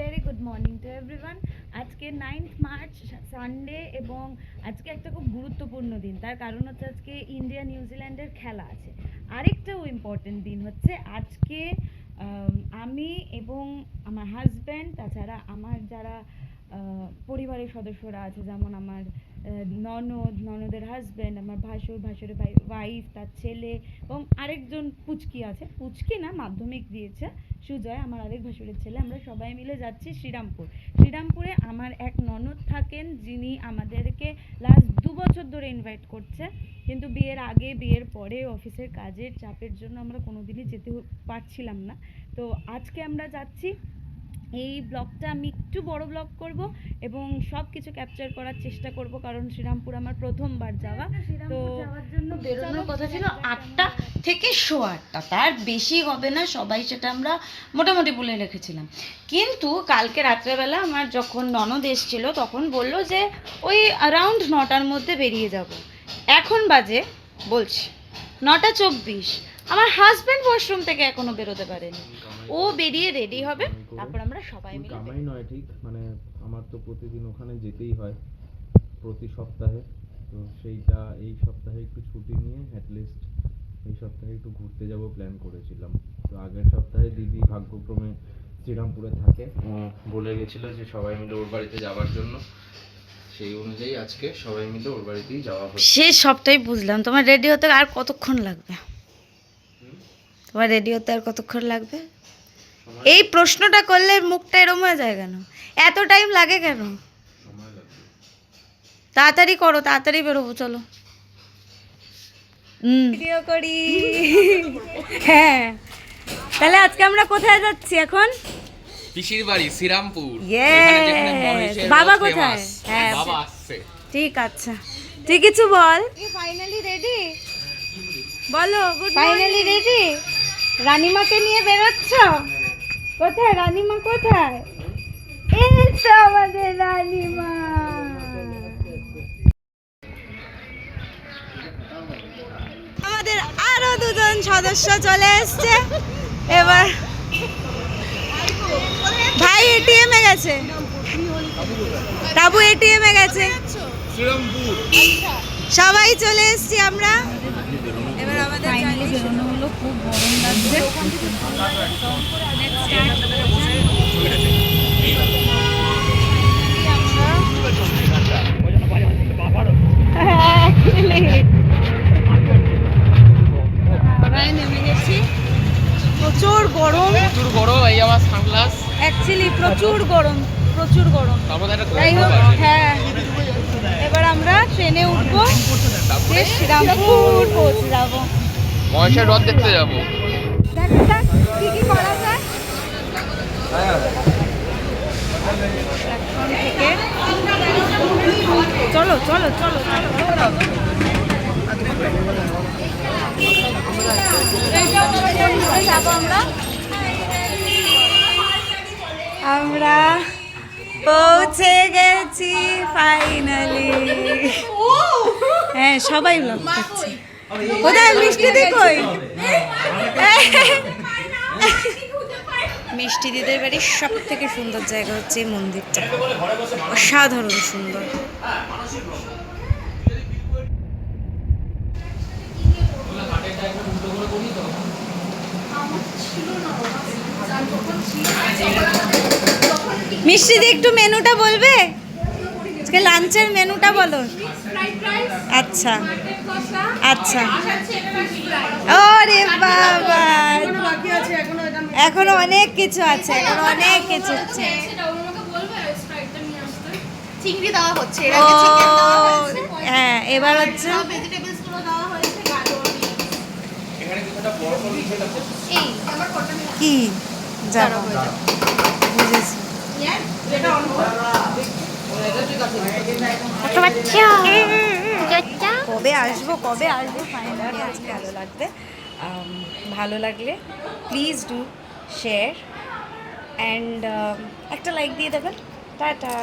Very good morning to everyone আজকে ninth March Sunday এবং আজকে একটা খুব গুরুত্বপূর্ণ দিন। তার কারণ হচ্ছে আজকে ইন্ডিয়া নিউজিল্যান্ডের খেলা আছে। আরেকটাও ইম্পর্টেন্ট দিন হচ্ছে আজকে, আমি এবং আমার হাজব্যান্ড তাছাড়া আমার যারা পরিবারের সদস্যরা আছে, যেমন আমার ননদ, ননদের হাজব্যান্ড আমার ভাসুর, ভাসুরের ওয়াইফ তার ছেলে এবং আরেকজন পুচকি আছে। পুচকি না, মাধ্যমিক দিয়েছে সুজয়, আমার আরেক ভাসুরের ছেলে। আমরা সবাই মিলে যাচ্ছি শ্রীরামপুর। শ্রীরামপুরে আমার এক ননদ থাকেন, যিনি আমাদেরকে লাস্ট দু বছর ধরে ইনভাইট করছে। কিন্তু বিয়ের আগে, বিয়ের পরে অফিসের কাজের চাপের জন্য আমরা কোনোদিনই যেতে পারছিলাম না। তো আজকে আমরা যাচ্ছি এই ব্লগটা আমি একটু বড় ব্লগ করব এবং সব কিছু ক্যাপচার করার চেষ্টা করব কারণ শ্রীরামপুর আমার প্রথমবার যাওয়া। তো বেরোনোর কথা ছিল আটটা থেকে শো আটটা তার বেশি হবে না সবাই সেটা আমরা মোটামুটি বলে রেখেছিলাম। কিন্তু কালকে রাত্রেবেলা আমার যখন ননদ এসেছিল তখন বলল যে ওই অ্যারাউন্ড নটার মধ্যে বেরিয়ে যাব। এখন বাজে বলছি নটা চব্বিশ। আমার হাজব্যান্ড ওয়াশরুম থেকে এখনও বেরোতে পারেনি। ও বেরিয়ে রেডি হবে তারপর আমরা সবাই মিলে কামাই নয় ঠিক? মানে আমার তো প্রতিদিন ওখানে যেতেই হয় প্রতি সপ্তাহে। তো সেইটা এই সপ্তাহে একটু ছুটি নিয়ে অ্যাটলিস্ট এই সপ্তাহে একটু ঘুরতে যাব প্ল্যান করেছিলাম। তো আগের সপ্তাহে দিদি ভাগ্যক্রমে শ্রীরামপুরে থাকে। ও বলে গেছিল যে সবাই মিলে ওর বাড়িতে যাওয়ার জন্য। সেই অনুযায়ী আজকে সবাই মিলে ওর বাড়িতেই যাওয়া হবে সে সবটাই বুঝলাম তোমার রেডি হতে আর কতক্ষণ লাগবে? তোমার রেডি হতে আর কতক্ষণ লাগবে? এই প্রশ্নটা করলে মুখটা এরম হয়ে যায় কেন? এত টাইম লাগে কেন? তাড়াতাড়ি করো তাড়াতাড়ি বেরোবো চলো। ভিডিও করি। হ্যাঁ। তাহলে আজকে আমরা কোথায় যাচ্ছি এখন? পিসির বাড়ি শ্রীরামপুর। বাবা কোথায়? হ্যাঁ। বাবা আসছে। ঠিক আছে। তুই কিছু বল। ফাইনালি রেডি বলো ফাইনালি রেডি রানীমাকে নিয়ে বেরোচ্ছ? কোথায়? রানীমা কোথায়? এই তো আমাদের রানীমা। আমাদের আরও দুজন সদস্য চলে এসছে। এবার ভাই এটিএম এ গেছে। তাবু এটিএম এ গেছে। সবাই চলে এসেছি আমরা। এবার আমাদের খুব গরম লাগছে। প্রচুর গরম। প্রচুর বড় এই আমার সানগ্লাস অ্যাকচুয়ালি প্রচুর গরম প্রচুর গরম। যাই হোক হ্যাঁ। এবার আমরা ট্রেনে উঠবো। তারপরে? শ্রীরামপুর পৌঁছে যাব। মহেশের রথ দেখতে যাব। দেখা যাক কি কি করা যায়। প্ল্যাটফর্ম চলো চলো চলো চলো। আমরা পৌঁছে গেছি ফাইনালি হ্যাঁ সবাই ব্লগ করছে। মিষ্টি মিষ্টি দিদের বাড়ির সব থেকে সুন্দর জায়গা হচ্ছে এই মন্দিরটা। অসাধারণ সুন্দর। মিষ্টি দি একটু মেনুটা বলবে? আজকে লাঞ্চের মেনুটা বলো। আচ্ছা। আচ্ছা। ওরে বাবা। এখনও অনেক কিছু আছে এখনও অনেক কিছু আছে। চিংড়ি দেওয়া হচ্ছে দেওয়া হয়েছে হ্যাঁ এবার হচ্ছে? ভেজিটেবলস যাব বুঝেছি কবে আসব কবে আসব ফাইনালি আজকে ভালো লাগবে। ভালো লাগলে প্লিজ ডু শেয়ার অ্যান্ড একটা লাইক দিয়ে দেবেন। টাটা।